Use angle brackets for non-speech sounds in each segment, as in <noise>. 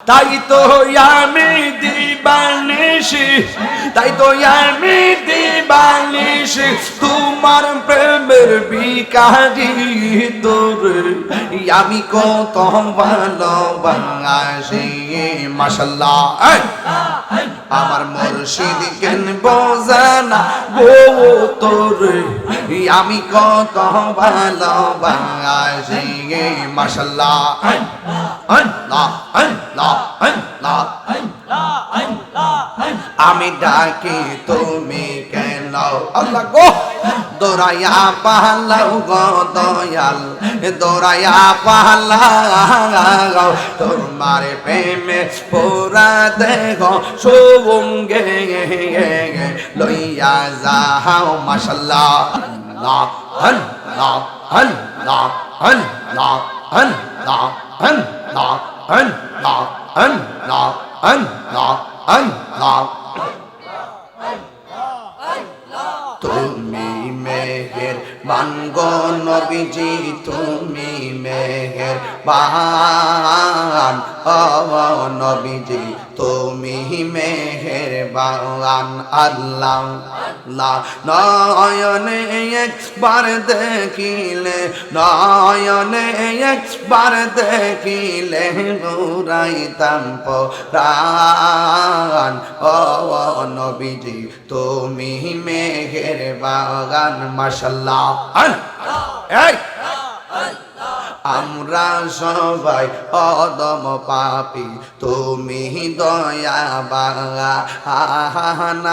তাই তো আমি দিবানিসি তাই তো আমি দিবানিসি তোমার প্রেমের বিকারি তোর। আমি কত ভালোবাসি মাসাল্লাহ আমার <laughs> মুর্শিদ কেন বোঝানা গো তোর। আমি কত ভালোবাসি মাসাল্লাহ আল্লাহ আল্লাহ আল্লাহ আমি ডাকি, তুমি কেন? আল্লাহ গো! দৌড়াইয়া পাহালাও গো, দয়াল। দৌড়াইয়া পাহালাও তোমার প্রেমে পোরা দেহ সঙ্গে লইয়া যাও, মাশাল্লাহ। আল্লাহ আল্লাহ আল্লাহ আল্লাহ আল্লাহ আল্লাহ আল্লাহ আল্লাহ আল্লাহ। আল্লাহ আল্লাহ আল্লাহ। তুমি মে মেহের বানগ নবীজি, তুমি মেহের বান নবীজি, তুমি মেহের বান আল্লাহ, নয়নে একবার দেখিলে, নয়নে একবার দেখিলে নুরাইতাম প্রাণ। ও নবীজি, তুমি মেঘের বাগান মাসাল্লাহ এই। আমরা সবাই অদম পাপি, তুমি দয়া বাঙা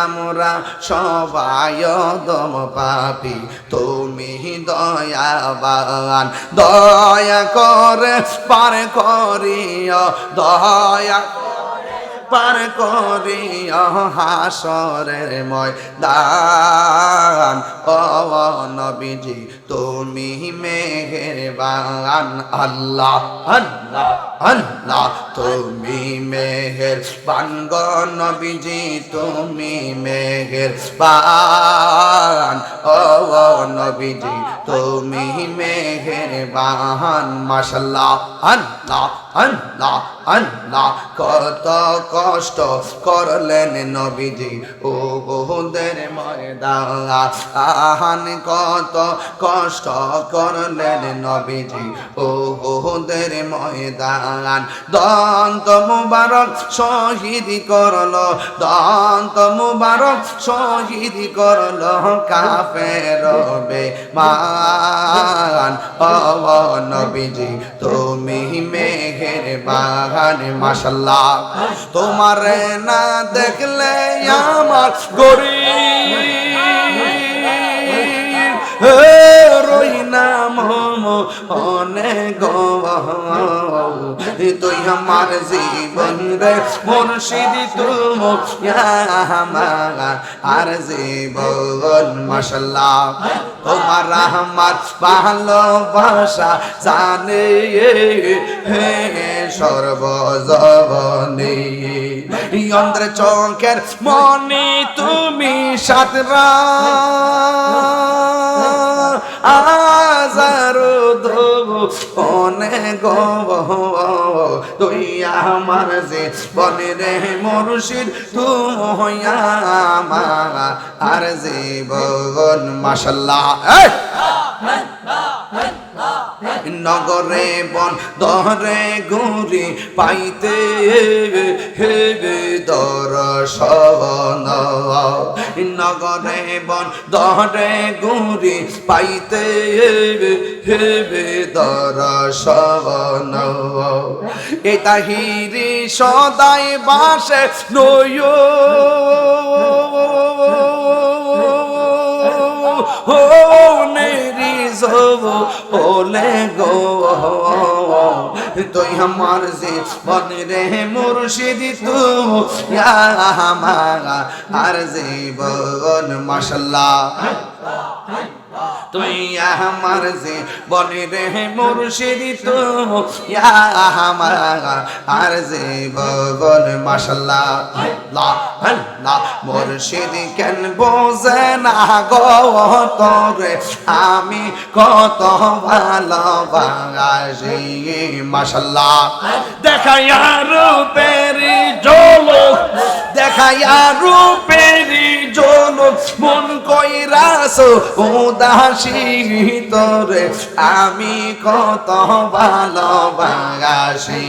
আমরা সবাই অদম পাপি, তুমি দয়া বাগান দয়া করে পার করিও, দয়া পার করি হাসরের ময়দান, ও নবীজি, তুমি মেহের বাগান আল্লাহ আল্লাহ আল্লাহ, তুমি মেহের বানগ নবীজি, তুমি মেহের বান ও নবীজি, তুমি মেহের বাহান মাসাল্লাহ আল্লাহ আল্লাহ আল্লাহ কত কষ্ট করলেন নবীজি। ও বহুদের ময়দান কত কষ্ট করলেন নবীজি। ও বহুদের ময়দান দন্ত মুবারক শহীদ করল, দন্ত মুবারক শহীদ করল কাফের মান ও নবীজি, তুমি মেঘের বাগান মাসাল্লাহ তোমার না দেখলে আমার গরি রই নাম অনেক তুই আমার জীবন রে, মুর্শিদ তুমি আর জীবন মাসাল্লাহ তোমার আমার ভালোবাসা জানে সর্বজবনে চৌকের মনে তুমি সাতরা। আজারো ধব অনেক তুই আমার যে বনে রে মুর্শিদ তুই আমার আর মাসাল্লাহ এই! নগরে বন দহরে ঘুরি পাইতে হেবে দর নগরে বন দহরে ঘুরি পাইতে হেবে দর্শন এটা হিরি সদাই বাসে নয়। Oh ওলে গো। তুই আমার যে বন রে মুর্শিদ তু আমার জীবন মাশাল্লাহ। তুই আমার যে বনে রে মুর্শিদ তো আমার আর যে মুর্শিদ কেন বোঝে না গো তোরে? আমি কত ভালোবাসি মাশাল্লাহ। দেখাইয়া রূপেরি জলক দেখাইয়া রূপেরি জন মন কইরাস উদাসীত রে আমি কত ভালোবাসি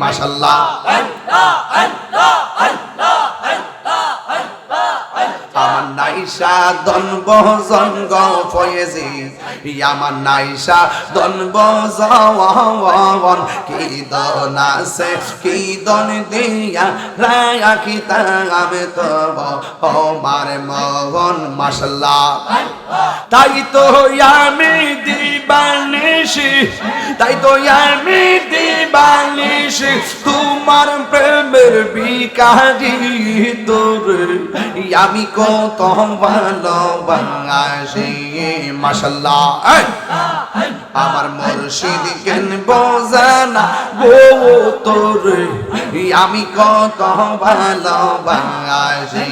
মাশাল্লাহ। আল্লাহ আল্লাহ আল্লাহ। নাইসা দনব জঙ্গ ফয়েজি। আমার নাইসা দনব জওয়ান কি দন আছে, কি দন দিয়া রাখি তামে তব। আমার মগন মাশাল্লাহ। তাই তো আমি দিবানিসি তাই তো আমি দিবানিসি তোমার প্রেমের বিকারি তোর। আমি কত ভালোবাসি মাশাল্লাহ। এই! আমার মুর্শিদ কেন বোঝানা গো তোর। আমি কত ভালোবাসি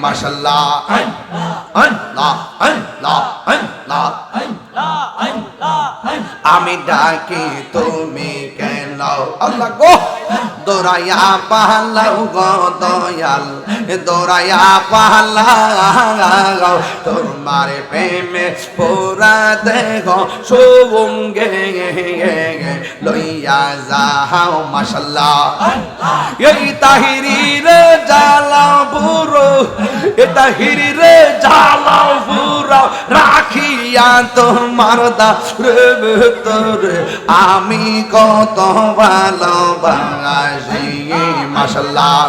মাশাল্লাহ। আল্লাহ আল্লাহ আল্লাহ আমি ডাকি, তুমি কেন? গো! দৌড়াইয়া পাহালাও গো, দয়াল। দৌড়াইয়া পাহালাও, তোমার প্রেমে পোরা দেহ সঙ্গে লইয়া যাও, মাশাল্লাহ। এই তাহিরি রে জালা বুড়ো এ তাহিরি রে জালা বুড়ো। রাখিয়া তোমার দা রে ভেতরে। আমি কত ভালোবাসি মাশাল্লাহ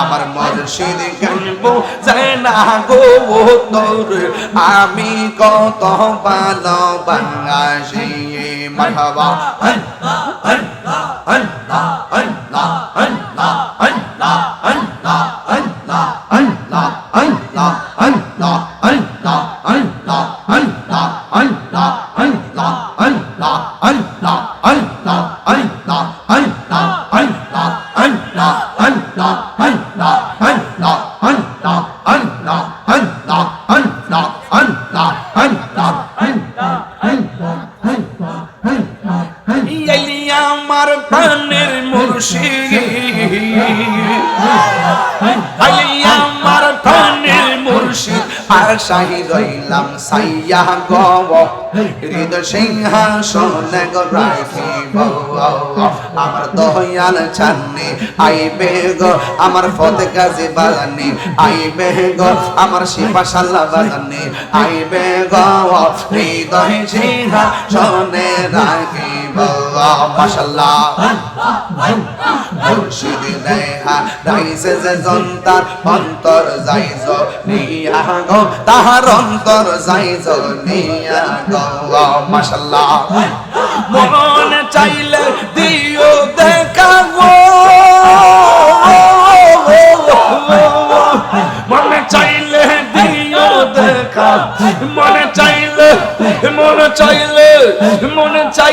আমার মুর্শিদ কেনব না গো তোর আমি কত ভালোবাসি আল্লাহ আল্লাহ আল্লাহ আল্লাহ আল্লাহ আল্লাহ। আমার প্রাণের মুর্শিদ। <laughs> শাহি সাইয়া গব। হৃদ সিংহাসনে রাখিব আমার দয়াল ছান্নে আইবে গো আমার ফতে কাজে বাগানে, আইবে গো আমার আইবে গো হৃদয় সিংহাসনে রাখিব। মাশাল্লাহ মুর্শিদ নেহা রাইছে যে জন্তার অন্তর যাইজ নিয়া গো তাহার অন্তর যাইজ নিয়া গো মাশাল্লাহ মন চাইলে দিও দেখা গো। মনে চাইলে দিও দেখা। মনে চাইলে মনে চাইলে মনে চাইলে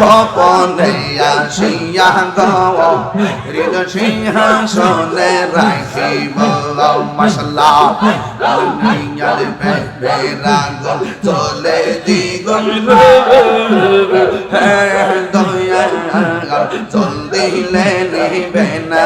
স্বপনে আসিয়া গো। হৃদ সিংহাসনে রাখিব মশলা চলে দিগন চল দিলে নিবে না।